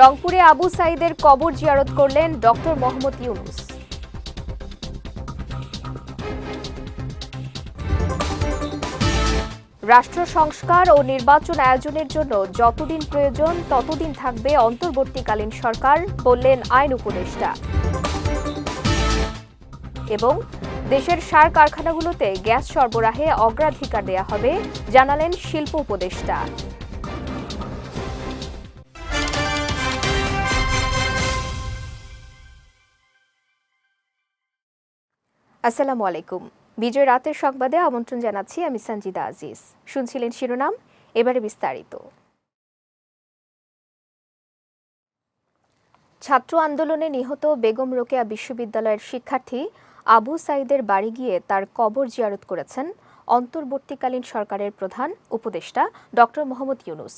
রংপুরে আবু সাইদের কবর জিয়ারত করলেন ডক্টর মোহাম্মদ ইউনুস। রাষ্ট্র সংস্কার ও নির্বাচন আয়োজনের জন্য যতদিন প্রয়োজন, ততদিন থাকবে অন্তর্বর্তীকালীন সরকার, বললেন আইন উপদেষ্টা। এবং দেশের সার কারখানাগুলোতে গ্যাস সরবরাহে অগ্রাধিকার দেয়া হবে, জানালেন শিল্প উপদেষ্টা। আসসালামু আলাইকুম। বিজয় রাতের সংবাদে আমন্ত্রণ জানাচ্ছি আমি সঞ্জিদা আজিজ। শুনছিলেন শিরোনাম, এবারে বিস্তারিত। ছাত্র আন্দোলনে নিহত বেগম রোকেয়া বিশ্ববিদ্যালয়ের শিক্ষার্থী আবু সাইদের বাড়ি গিয়ে তার কবর জিয়ারত করেছেন অন্তর্বর্তীকালীন সরকারের প্রধান উপদেষ্টা ডক্টর মোহাম্মদ ইউনুস।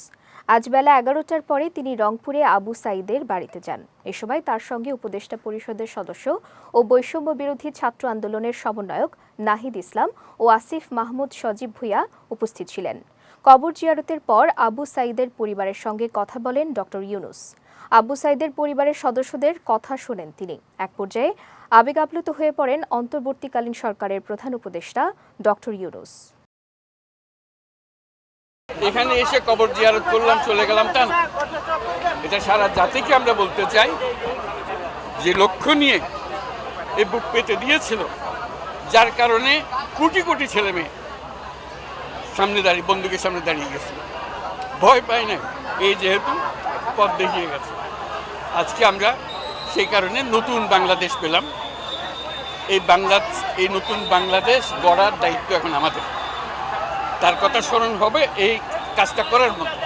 আজ বেলা এগারোটার পরে তিনি রংপুরে আবু সাইদের বাড়িতে যান। এ সময় তার সঙ্গে উপদেষ্টা পরিষদের সদস্য ও বৈষম্য বিরোধী ছাত্র আন্দোলনের সমন্বয়ক নাহিদ ইসলাম ও আসিফ মাহমুদ সজীব ভুইয়া উপস্থিত ছিলেন। কবর জিয়ারতের পর আবু সাইদের পরিবারের সঙ্গে কথা বলেন ডক্টর ইউনুস। আবু সাইদের পরিবারের সদস্যদের কথা শোনেন তিনি। এক পর্যায়ে আবেগ আপ্লুত হয়ে পড়েন অন্তর্বর্তীকালীন সরকারের প্রধান উপদেষ্টা ডক্টর ইউনুস। এখানে এসে কবর জিয়ারত করলাম, চলে গেলাম তা না এটা সারা জাতিকে আমরা বলতে চাই যে লক্ষ্য নিয়ে এই বুক পেতে দিয়েছিল, যার কারণে কোটি কোটি ছেলে মেয়ে সামনে দাঁড়িয়ে, বন্দুকের সামনে দাঁড়িয়ে গেছিল ভয় পায় না এই যেহেতু পথ দেখিয়ে গেছে। আজকে আমরা সেই কারণে নতুন বাংলাদেশ পেলাম। এই বাংলা, এই নতুন বাংলাদেশ গড়ার দায়িত্ব এখন আমাদের। তার কথা স্মরণ হবে এই কাজটা করার মতো।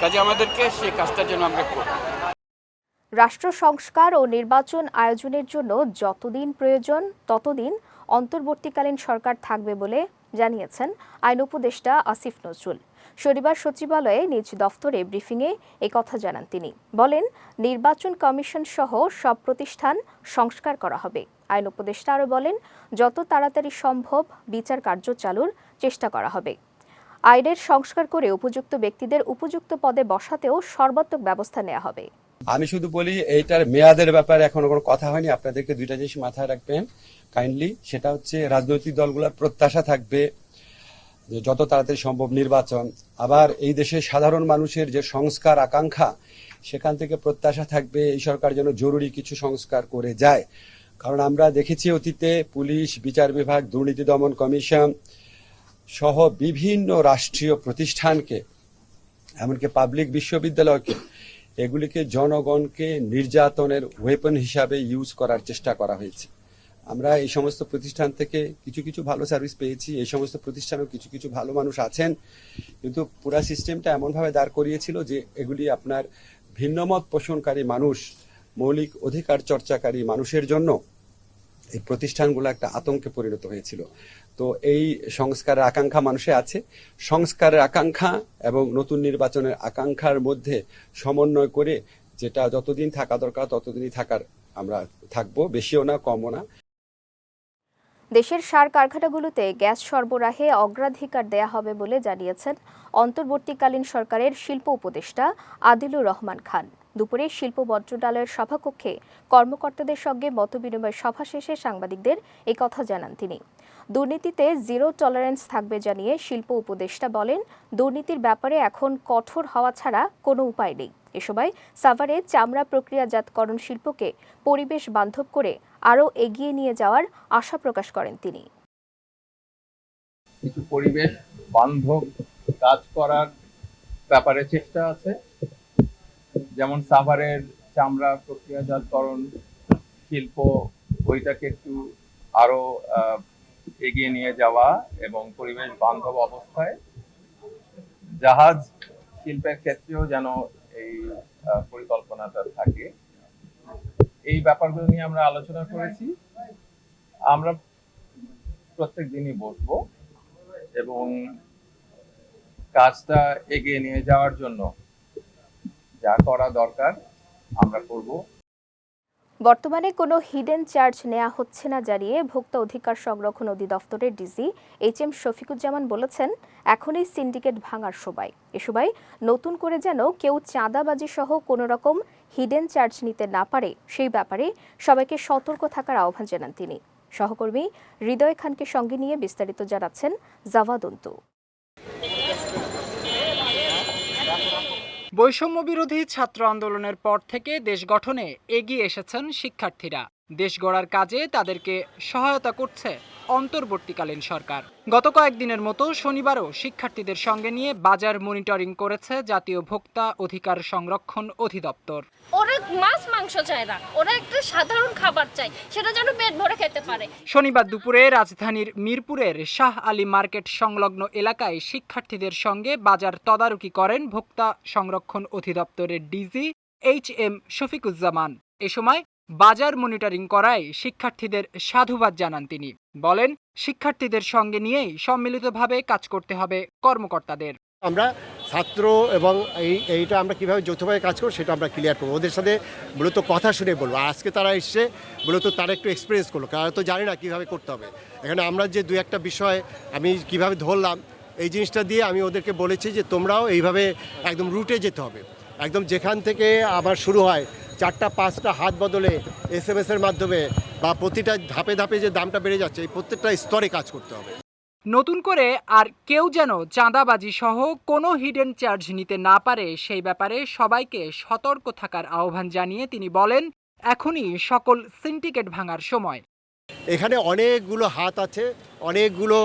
কাজে আমাদেরকে সেই কাজটা যেন আমরা করি। রাষ্ট্র সংস্কার ও নির্বাচন আয়োজনের জন্য যতদিন প্রয়োজন, ততদিন অন্তর্বর্তীকালীন সরকার থাকবে বলে জানিয়েছেন আইন উপদেষ্টা আসিফ নজরুল। শনিবার সচিবালয়ে নিজ দফতরে ব্রিফিংয়ে কথা জানান তিনি। বলেন, নির্বাচন কমিশন সহ সব প্রতিষ্ঠান সংস্কার করা হবে। আইন উপদেষ্টা আরও বলেন, যত তাড়াতাড়ি সম্ভব বিচার কার্য চালুর চেষ্টা করা হবে। আইনের সংস্কার করে উপযুক্ত ব্যক্তিদের উপযুক্ত পদে বসাতেও সর্বাত্মক ব্যবস্থা নেওয়া হবে। আমি শুধু বলি, এইটার মেয়াদের ব্যাপারে এখনও কোনো কথা হয়নি। আপনাদেরকে দুইটা জিনিস মাথায় রাখবেন। কাইন্ডলি সেটা হচ্ছে রাজনৈতিক দলগুলোর প্রত্যাশা থাকবে। যে যত তাড়াতাড়ি সম্ভব নির্বাচন, আবার এই দেশের সাধারণ মানুষের যে সংস্কার আকাঙ্ক্ষা, সেখান থেকে প্রত্যাশা থাকবে এই সরকার যেন জরুরি কিছু সংস্কার করে যায়। কারণ আমরা দেখেছি অতীতে পুলিশ, বিচার বিভাগ, দুর্নীতি দমন কমিশন সহ বিভিন্ন রাষ্ট্রীয় প্রতিষ্ঠানকে, এমনকি পাবলিক বিশ্ববিদ্যালয়কে, এগুলিকে জনগণকে নির্যাতনের ওয়েপন হিসাবে ইউজ করার চেষ্টা করা হয়েছে। আমরা এই সমস্ত প্রতিষ্ঠান থেকে কিছু কিছু ভালো সার্ভিস পেয়েছি, এই সমস্ত প্রতিষ্ঠানেও কিছু কিছু ভালো মানুষ আছেন। কিন্তু পুরা সিস্টেমটা এমনভাবে দাঁড় করিয়েছিল যে এগুলি আপনার ভিন্নমত পোষণকারী মানুষ, মৌলিক অধিকার চর্চাকারী মানুষের জন্য এই প্রতিষ্ঠানগুলো একটা আতঙ্কে পরিণত হয়েছিল। তো এই সংস্কারের আকাঙ্ক্ষা মানুষে আছে। সংস্কারের আকাঙ্ক্ষা এবং নতুন নির্বাচনের আকাঙ্ক্ষার মধ্যে সমন্বয় করে যেটা যতদিন থাকা দরকার, ততদিনই থাকার আমরা থাকব। বেশিও না, কমও না। দেশের সার কারখানাগুলোতে গ্যাস সরবরাহে অগ্রাধিকার দেয়া হবে বলে জানিয়েছেন অন্তর্বর্তীকালীন সরকারের শিল্প উপদেষ্টা আদিলুর রহমান খান। দুপুরে শিল্প মন্ত্রণালয়ের সভাকক্ষে কর্মকর্তাদের সঙ্গে মতবিনিময় সভা শেষে সাংবাদিকদের এই কথা জানান তিনি। দুর্নীতিতে জিরো টলারেন্স থাকবে জানিয়ে শিল্প উপদেষ্টা বলেন, দুর্নীতির ব্যাপারে এখন কঠোর হওয়া ছাড়া কোনো উপায় নেই। এ সময় সাভারে চামড়া প্রক্রিয়াজাতকরণ শিল্পকে পরিবেশ বান্ধব করে আরও এগিয়ে নিয়ে যাওয়ার আশা প্রকাশ করেন তিনি। কিছু পরিবেশ বান্ধব কাজ করার ব্যাপারে চেষ্টা আছে। যেমন সাভারের চামড়া প্রক্রিয়াজাতকরণ শিল্প, ওইটাকে একটু আরও এগিয়ে নিয়ে যাওয়া এবং পরিবেশ বান্ধব অবস্থায় জাহাজ শিল্পের ক্ষেত্রেও যেন এই পরিকল্পনাটা থাকে। এই ব্যাপারগুলো নিয়ে আমরা আলোচনা করেছি। আমরা প্রত্যেক দিনই বসবো এবং কাজটা এগিয়ে নিয়ে যাওয়ার জন্য যা করা দরকার আমরা করব। বর্তমানে কোনো হিডেন চার্জ নেওয়া হচ্ছে না জানিয়ে ভোক্তা অধিকার সংরক্ষণ অধিদপ্তরের ডিজি এইচ এম শফিকুজ্জামান বলেছেন, এখনই সিন্ডিকেট ভাঙার সবাই এ সবাই নতুন করে যেন কেউ চাঁদাবাজি সহ কোনো রকম হিডেন চার্জ নিতে না পারে, সেই ব্যাপারে সবাইকে সতর্ক থাকার আহ্বান জানান তিনি। সহকর্মী হৃদয় খানকে সঙ্গে নিয়ে বিস্তারিত জানাচ্ছেন জাভাদন্তু বৈষম্য বিরোধী ছাত্র আন্দোলনের পর থেকে দেশ গঠনে এগিয়ে এসেছেন শিক্ষার্থীরা। দেশ গড়ার কাজে তাদেরকে সহায়তা করছে অন্তর্বর্তীকালীন সরকার। গত কয়েকদিনের মতো শনিবারও শিক্ষার্থীদের সঙ্গে নিয়ে বাজার মনিটরিং করেছে জাতীয় ভোক্তা অধিকার সংরক্ষণ অধিদপ্তর। ওরা মাছ মাংস চায় না। ওরা একটা সাধারণ খাবার চাই সেটা যেন পেট ভরে খেতে পারে। শনিবার দুপুরে রাজধানীর মিরপুরের শাহ আলী মার্কেট সংলগ্ন এলাকায় শিক্ষার্থীদের সঙ্গে বাজার তদারকি করেন ভোক্তা সংরক্ষণ অধিদপ্তরের ডিজি এইচ এম শফিকুজ্জামান। এ সময় বাজার মনিটরিং করায় শিক্ষার্থীদের সাধুবাদ জানান তিনি। বলেন, শিক্ষার্থীদের সঙ্গে নিয়েই সম্মিলিতভাবে কাজ করতে হবে কর্মকর্তাদের। আমরা ছাত্র এবং এই, এইটা আমরা কীভাবে যৌথভাবে কাজ করব সেটা আমরা ক্লিয়ার করব। ওদের সাথে মূলত কথা শুনে বলব। আজকে তারা এসছে, মূলত তারা একটু এক্সপিরিয়েন্স করল। তারা তো জানে না কীভাবে করতে হবে। এখানে আমরা যে দু একটা বিষয় আমি কীভাবে ধরলাম, এই জিনিসটা দিয়ে আমি ওদেরকে বলেছি যে তোমরাও এইভাবে একদম রুটে যেতে হবে। একদম যেখান থেকে আবার শুরু হয় চারটা পাঁচটা হাত বদলে এস এম এর মাধ্যমে বা প্রতিটা ধাপে ধাপে যে দামটা বেড়ে যাচ্ছে এই প্রত্যেকটা স্তরে কাজ করতে হবে। নতুন করে আর কেউ যেন চাঁদাবাজি সহ কোনো হিডেন চার্জ নিতে না পারে সেই ব্যাপারে সবাইকে সতর্ক থাকার আহ্বান জানিয়ে তিনি বলেন এখনই সকল সিন্ডিকেট ভাঙার সময়। এখানে অনেকগুলো হাত আছে অনেকগুলো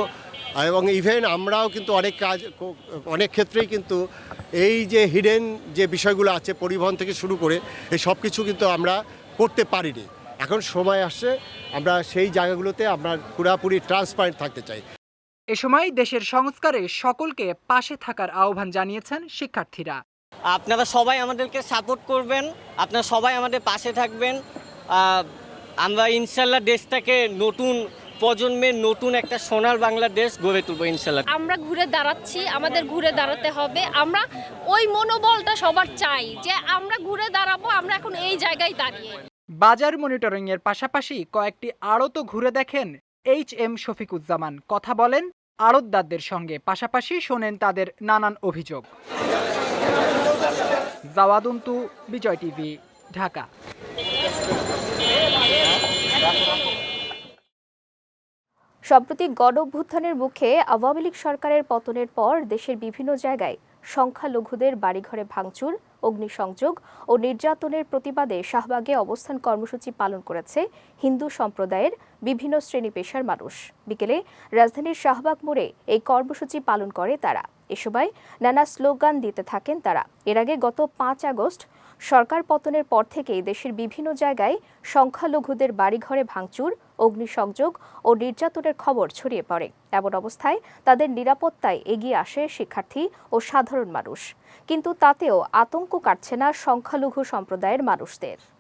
এবং ইভেন আমরাও কিন্তু অনেক কাজ অনেক ক্ষেত্রেই কিন্তু এই যে হিডেন যে বিষয়গুলো আছে পরিবহন থেকে শুরু করে এই সব কিছু কিন্তু আমরা করতে পারিনি। এখন সময় আসছে আমরা সেই জায়গাগুলোতে আমরা পুরাপুরি ট্রান্সপারেন্ট থাকতে চাই। এ সময় দেশের সংস্কারে সকলকে পাশে থাকার আহ্বান জানিয়েছেন শিক্ষার্থীরা। আপনারা সবাই আমাদেরকে সাপোর্ট করবেন আপনারা সবাই আমাদের পাশে থাকবেন। আমরা ইনশাল্লাহ দেশটাকে নতুন প্রজন্মের নতুন একটা সোনার বাংলাদেশ গড়ে তুলবো ইনশাল্লাহ আমরা ঘুরে দাঁড়াচ্ছি আমাদের ঘুরে দাঁড়াতে হবে। আমরা ওই মনোবলটা সবার চাই যে আমরা ঘুরে দাঁড়াবো আমরা এখন এই জায়গায় দাঁড়িয়ে। বাজার মনিটরিং এর পাশাপাশি কয়েকটি আড়তও ঘুরে দেখেন এইচ এম শফিকুজ্জামান। কথা বলেন আড়তদারদের সঙ্গে পাশাপাশি শোনেন তাদের নানান অভিযোগ। জাওয়াদুন্তু বিজয় টিভি ঢাকা। সম্প্রতি গণ অভ্যুত্থানের মুখে আওয়ামী লীগ সরকারের পতনের পর দেশের বিভিন্ন জায়গায় সংখ্যালঘুদের বাড়িঘরে ভাঙচুর, অগ্নিসংযোগ ও নির্যাতনের প্রতিবাদে শাহবাগে অবস্থান কর্মসূচি পালন করেছে হিন্দু সম্প্রদায়ের বিভিন্ন শ্রেণি পেশার মানুষ। বিকেলে রাজধানীর শাহবাগ মোড়ে এই কর্মসূচি পালন করে তারা। এ সময় নানা স্লোগান দিতে থাকেন তারা। এর আগে গত পাঁচ আগস্ট সরকার পতনের পর থেকেই দেশের বিভিন্ন জায়গায় সংখ্যালঘুদের বাড়িঘরে ভাঙচুর, অগ্নিসংযোগ ও নির্যাতনের খবর ছড়িয়ে পড়ে। এমন অবস্থায় তাদের নিরাপত্তায় এগিয়ে আসে শিক্ষার্থী ও সাধারণ মানুষ। কিন্তু তাতেও আতঙ্ক কাটছে না সংখ্যালঘু সম্প্রদায়ের মানুষদের।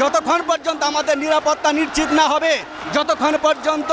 যতক্ষণ পর্যন্ত আমাদের নিরাপত্তা নিশ্চিত না হবে যতক্ষণ পর্যন্ত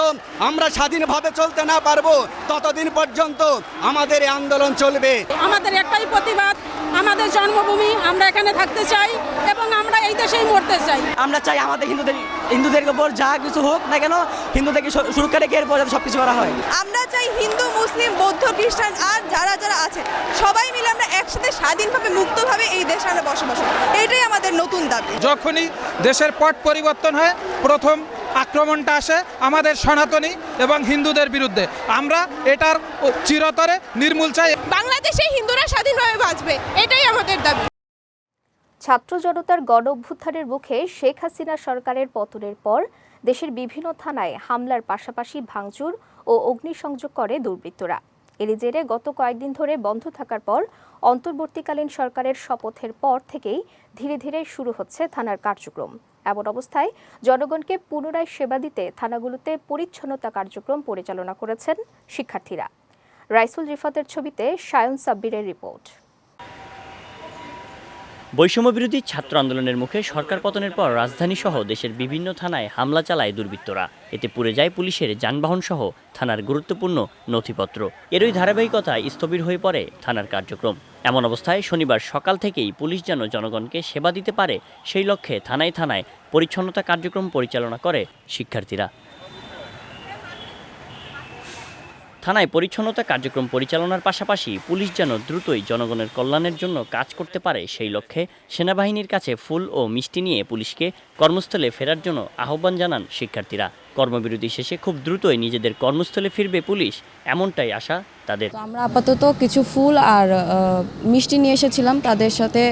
আমরা স্বাধীনভাবে চলতে না পারব ততদিন পর্যন্ত আমাদের এই আন্দোলন চলবে। আমাদের একটাই প্রতিবাদ আমাদের জন্মভূমি আমরা এখানে থাকতে চাই এবং আমরা এই দেশেই মরতে চাই। আমরা চাই আমাদের হিন্দুদের হিন্দুদের উপর যা কিছু হোক না কেন হিন্দুদেরকে সুরক্ষা রেখে এরপর যাতে সব কিছু করা হয়। আমরা চাই হিন্দু মুসলিম বৌদ্ধ খ্রিস্টান আর যারা যারা আছে সবাই মিলে আমরা একসাথে স্বাধীনভাবে মুক্তভাবে এই দেশে আমরা বসবাস করি। এটাই আমাদের নতুন দাবি। যখনই দেশের পট পরিবর্তন হয় প্রথম আক্রমণটা আসে আমাদের সনাতনী এবং হিন্দুদের বিরুদ্ধে। আমরা এটার চিরতরে নির্মূল চাই। বাংলাদেশে হিন্দুরা স্বাধীনভাবে বাঁচবে এটাই আমাদের দাবি। ছাত্র জনতার গণ অভ্যুত্থানের মুখে শেখ হাসিনা সরকারের পতনের পর দেশের বিভিন্ন থানায় হামলার পাশাপাশি ভাঙচুর ও অগ্নিসংযোগ করে দুর্বৃত্তরা। এরই জেরে গত কয়েকদিন ধরে বন্ধ থাকার পর অন্তর্বর্তীকালীন সরকারের শপথের পর থেকেই ধীরে ধীরে শুরু হচ্ছে থানার কার্যক্রম। এমন অবস্থায় জনগণকে পুনরায় সেবা দিতে থানাগুলোতে পরিচ্ছন্নতা কার্যক্রম পরিচালনা করেছেন শিক্ষার্থীরা। রাইসুল রিফাতের ছবিতে সায়ন সাব্বিরের রিপোর্ট। বৈষম্য বিরোধী ছাত্র আন্দোলনের মুখে সরকার পতনের পর রাজধানী সহ দেশের বিভিন্ন থানায় হামলা চালায় দুর্বৃত্তরা। এতে পুড়ে যায় পুলিশের যানবাহন সহ থানার গুরুত্বপূর্ণ নথিপত্র। এরই ধারাবাহিকতায় স্থবির হয়ে পড়ে থানার কার্যক্রম। এমন অবস্থায় শনিবার সকাল থেকেই পুলিশ যেন জনগণকে সেবা দিতে পারে, সেই লক্ষ্যে থানায় থানায় পরিচ্ছন্নতা কার্যক্রম পরিচালনা করে শিক্ষার্থীরা। থানায় পরিচ্ছন্নতা কার্যক্রম পরিচালনার পাশাপাশি পুলিশ যেন দ্রুতই জনগণের কল্যাণের জন্য কাজ করতে পারে, সেই লক্ষ্যে সেনাবাহিনীর কাছে ফুল ও মিষ্টি নিয়ে পুলিশকে কর্মস্থলে ফেরার জন্য আহ্বান জানান শিক্ষার্থীরা। কর্মবিরতি শেষে খুব দ্রুতই নিজেদের কর্মস্থলে ফিরবে পুলিশ। এমনটাই আশা তাদের। আমরা আপাতত কিছু ফুল আর মিষ্টি নিয়ে এসেছিলাম। তাদের সাথে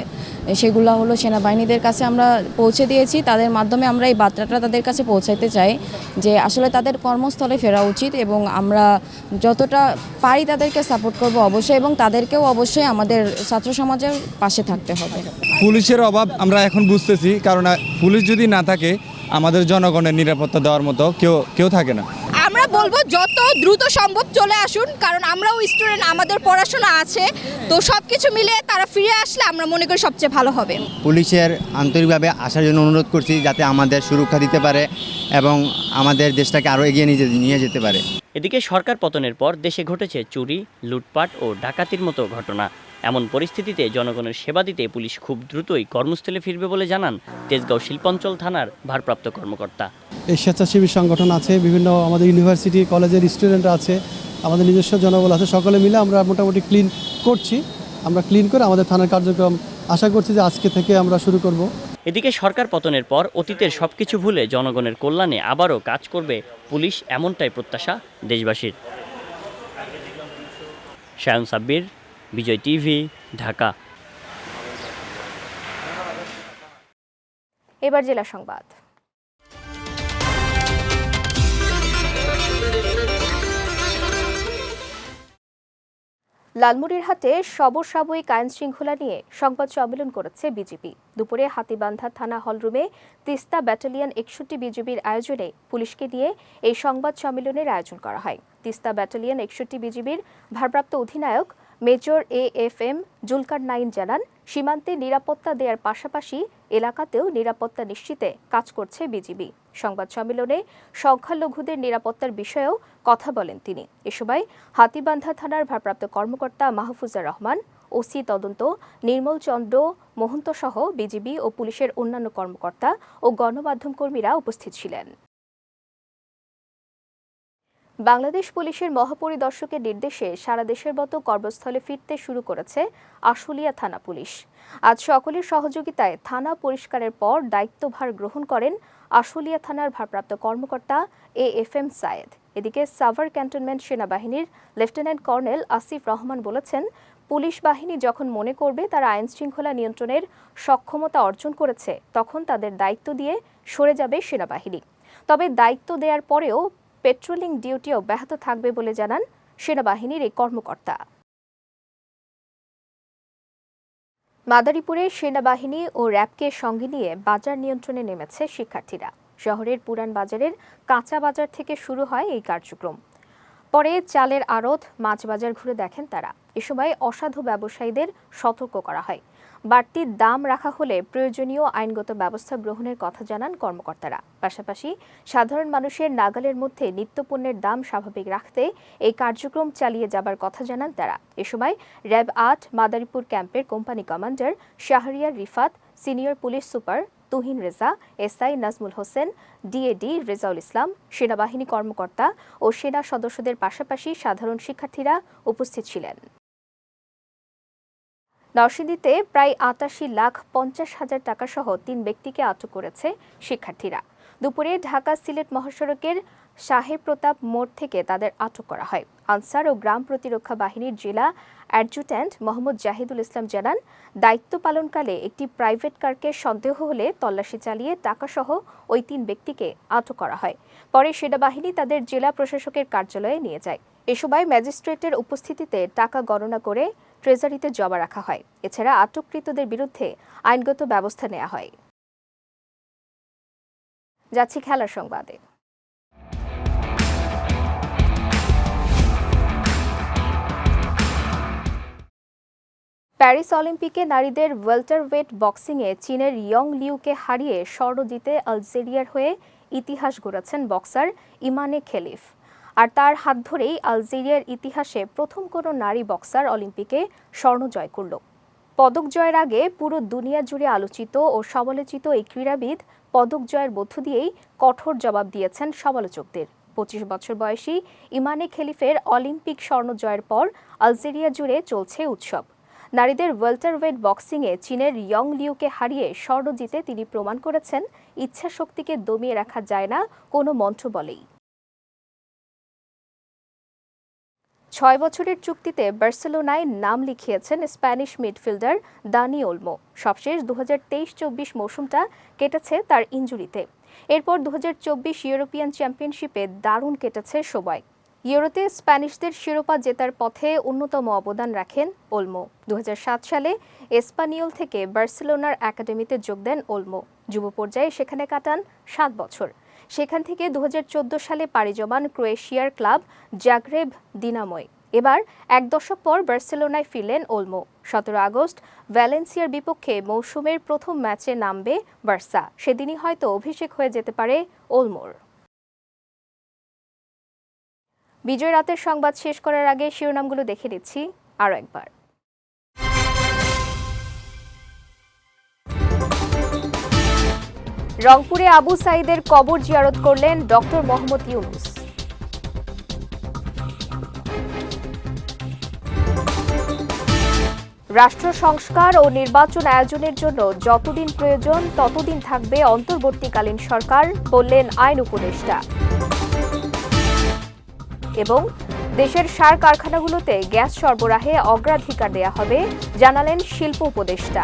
সেগুলো হলো সেনাবাহিনীদের কাছে আমরা পৌঁছে দিয়েছি। তাদের মাধ্যমে আমরা এই বার্তাটা তাদের কাছে পৌঁছাতে চাই যে আসলে তাদের কর্মস্থলে ফেরা উচিত এবং আমরা যতটা পারি তাদেরকে সাপোর্ট করব অবশ্যই এবং তাদেরকেও অবশ্যই আমাদের ছাত্র সমাজের পাশে থাকতে হবে। পুলিশের অভাব আমরা এখন বুঝতেছি কারণ পুলিশ যদি না থাকে আমাদের জনগণের নিরাপত্তা দেওয়ার মতো কেউ কেউ থাকে না। আমরা বলব যত দ্রুত সম্ভব চলে আসুন কারণ আমরাও স্টুডেন্ট আমাদের পড়াশোনা আছে তো সব কিছু মিলে তারা ফিরে আসলে আমরা মনে করি সবচেয়ে ভালো হবে। পুলিশের আন্তরিকভাবে আসার জন্য অনুরোধ করছি যাতে আমাদের সুরক্ষা দিতে পারে এবং আমাদের দেশটাকে আরও এগিয়ে নিয়ে নিয়ে যেতে পারে। এদিকে সরকার পতনের পর দেশে ঘটেছে চুরি লুটপাট ও ডাকাতির মতো ঘটনা। এমন পরিস্থিতিতে জনগণের সেবা দিতে পুলিশ খুব দ্রুতই কর্মস্থলে ফিরবে বলে জানান তেজগাঁও শিল্পাঞ্চল থানার ভারপ্রাপ্ত কর্মকর্তা। এই স্বেচ্ছাসেবী সংগঠন আছে বিভিন্ন আমাদের ইউনিভার্সিটি কলেজের স্টুডেন্ট আছে আমাদের নিজস্ব জনবল আছে সকলে মিলে আমরা মোটামুটি ক্লিন করছি। আমরা ক্লিন করে আমাদের থানার কার্যক্রম আশা করছি যে আজকে থেকে আমরা শুরু করব। এদিকে সরকার পতনের পর অতীতের সব কিছু ভুলে জনগণের কল্যাণে আবারও কাজ করবে পুলিশ এমনটাই প্রত্যাশা দেশবাসীর। শায়ন সাব্বির বিজয় টিভি, ঢাকা। এবার জেলা সংবাদ। লালমুড়িরহাটে সবসাময়িক আইন শৃঙ্খলা নিয়ে সংবাদ সম্মেলন করেছে বিজেপি। দুপুরে হাতিবান্ধা থানা হলরুমে তিস্তা ব্যাটালিয়ন একষট্টি বিজিবির আয়োজনে পুলিশকে নিয়ে এই সংবাদ সম্মেলনের আয়োজন করা হয়। তিস্তা ব্যাটালিয়ন একষট্টি বিজিবির ভারপ্রাপ্ত অধিনায়ক major A F M Zulkar Nain জানান, সীমান্তে নিরাপত্তা দেওয়ার পাশাপাশি এলাকাতেও নিরাপত্তা নিশ্চিতে কাজ করছে বিজিবি। সংবাদ সম্মেলনে সংখ্যালঘুদের নিরাপত্তার বিষয়েও কথা বলেন তিনি। এ সময় হাতিবান্ধা থানার ভারপ্রাপ্ত কর্মকর্তা মাহফুজা রহমান, ওসি তদন্ত, নির্মল চন্দ্র মোহন্ত সহ বিজিবি ও পুলিশের অন্যান্য কর্মকর্তা ও গণমাধ্যম কর্মীরা উপস্থিত ছিলেন। বাংলাদেশ পুলিশের মহাপরিদর্শকের নির্দেশে সারা দেশের মতো কর্মস্থলে ফিরতে শুরু করেছে আশুলিয়া থানা পুলিশ। আজ সকলের সহযোগিতায় থানা পরিষ্কারের পর দায়িত্বভার গ্রহণ করেন আশুলিয়া থানার ভারপ্রাপ্ত কর্মকর্তা এ এফ এম সায়েদ। এদিকে সাভার ক্যান্টনমেন্ট সেনাবাহিনীর লেফটেন্যান্ট কর্নেল আসিফ রহমান বলেছেন, পুলিশ বাহিনী যখন মনে করবে তারা আইন শৃঙ্খলা নিয়ন্ত্রণের সক্ষমতা অর্জন করেছে, তখন তাদের দায়িত্ব দিয়ে সরে যাবে সেনাবাহিনী। তবে দায়িত্ব দেওয়ার পরেও পেট্রোলিং ডিউটি অব্যাহত থাকবে বলে জানান সেনাবাহিনীর এই কর্মকর্তা। মাদারীপুরে সেনাবাহিনী ও র্যাবকে সঙ্গে নিয়ে বাজার নিয়ন্ত্রণে নেমেছে শিক্ষার্থীরা। শহরের পুরান বাজারের কাঁচা বাজার থেকে শুরু হয় এই কার্যক্রম। পরে চালের আড়ত, মাছ বাজার ঘুরে দেখেন তারা। এ সময় অসাধু ব্যবসায়ীদের সতর্ক করা হয়। বাড়তি দাম রাখা হলে প্রয়োজনীয় আইনগত ব্যবস্থা গ্রহণের কথা জানান কর্মকর্তারা। পাশাপাশি সাধারণ মানুষের নাগালের মধ্যে নিত্যপণ্যের দাম স্বাভাবিক রাখতে এই কার্যক্রম চালিয়ে যাবার কথা জানান তারা। এ সময় র্যাব আট, মাদারীপুর ক্যাম্পের company commander Shahriar Rifat, senior police super Tuhin Reza, SI Nazmul Hossain, DAD Rezaul Islam, সেনাবাহিনী কর্মকর্তা ও সেনা সদস্যদের পাশাপাশি সাধারণ শিক্ষার্থীরা উপস্থিত ছিলেন। নরসিংদীতে প্রায় আটাশি লাখ পঞ্চাশ হাজার টাকা সহ তিন ব্যক্তিকে আটক করেছে শিক্ষার্থীরা। দুপুরে ঢাকা সিলেট মহাসড়কের সাহেব প্রতাপ মোড় থেকে তাদের আটক করা হয়। আনসার ও গ্রাম প্রতিরক্ষা বাহিনীর জেলা অ্যাডজুট্যান্ট মোহাম্মদ জাহিদুল ইসলাম জানান, দায়িত্ব পালনকালে একটি প্রাইভেট কারকে সন্দেহ হলে তল্লাশি চালিয়ে টাকাসহ ওই তিন ব্যক্তিকে আটক করা হয়। পরে সেনাবাহিনী তাদের জেলা প্রশাসকের কার্যালয়ে নিয়ে যায়। এ সময় ম্যাজিস্ট্রেটের উপস্থিতিতে টাকা গণনা করে ট্রেজারিতে জমা রাখা হয়। এছাড়া আটককৃতদের বিরুদ্ধে আইনগত ব্যবস্থা নেওয়া হয়। যাচ্ছি খেলার সংবাদে। প্যারিস অলিম্পিকে নারীদের ওয়েল্টারওয়েট বক্সিংয়ে চীনের ইয়ং লিউকে হারিয়ে স্বর্ণ জিতে আলজেরিয়ার হয়ে ইতিহাস গড়েছেন বক্সার ইমানে খেলিফ। আর তার হাত ধরেই আলজেরিয়ার ইতিহাসে প্রথম কোনো নারী বক্সার অলিম্পিকে স্বর্ণ জয় করল। পদক জয়ের আগে পুরো দুনিয়া জুড়ে আলোচিত ও সমালোচিত এই ক্রীড়াবিদ পদক জয়ের মধ্য দিয়েই কঠোর জবাব দিয়েছেন সমালোচকদের। পঁচিশ বছর বয়সী ইমানে খেলিফের অলিম্পিক স্বর্ণ জয়ের পর আলজেরিয়া জুড়ে চলছে উৎসব। নারীদের ওয়েলটারওয়েট বক্সিংয়ে চীনের ইয়ং লিউকে হারিয়ে স্বর্ণ জিতে তিনি প্রমাণ করেছেন ইচ্ছা শক্তিকে দমিয়ে রাখা যায় না কোনো মন্ত্র বলেই। ছয় বছরের চুক্তিতে বার্সেলোনায় নাম লিখিয়েছেন স্প্যানিশ মিডফিল্ডার দানি ওলমো। সবশেষ দু হাজার তেইশ চব্বিশ মৌসুমটা কেটেছে তার ইঞ্জুরিতে। এরপর দু হাজার চব্বিশ ইউরোপিয়ান চ্যাম্পিয়নশিপে দারুণ কেটেছে সবাই ইউরোতে স্প্যানিশদের শিরোপা জেতার পথে অন্যতম অবদান রাখেন ওলমো। দু হাজার সাত সালে এসপানিওল থেকে বার্সেলোনার একাডেমিতে যোগ দেন ওলমো। যুব পর্যায়ে সেখানে কাটান সাত বছর। সেখান থেকে দু হাজার চোদ্দ সালে পাড়ি জমান ক্রোয়েশিয়ার ক্লাব জাগরেব দিনাময়। এবার এক দশক পর বার্সেলোনায় ফিরলেন ওলমো। সতেরো আগস্ট, ভ্যালেন্সিয়ার বিপক্ষে মৌসুমের প্রথম ম্যাচে নামবে বার্সা। সেদিনই হয়তো অভিষেক হয়ে যেতে পারে ওলমোর। বিজয় রাতের সংবাদ শেষ করার আগে শিরোনামগুলো দেখে নিচ্ছি আরও একবার। রংপুরে আবু সাইদের কবর জিয়ারত করলেন ডক্টর মোহাম্মদ ইউনুস। রাষ্ট্র সংস্কার ও নির্বাচন আয়োজনের জন্য যতদিন প্রয়োজন, ততদিন থাকবে অন্তর্বর্তীকালীন সরকার, বললেন আইন উপদেষ্টা। এবং দেশের সার কারখানাগুলোতে গ্যাস সরবরাহে অগ্রাধিকার দেয়া হবে, জানালেন শিল্প উপদেষ্টা।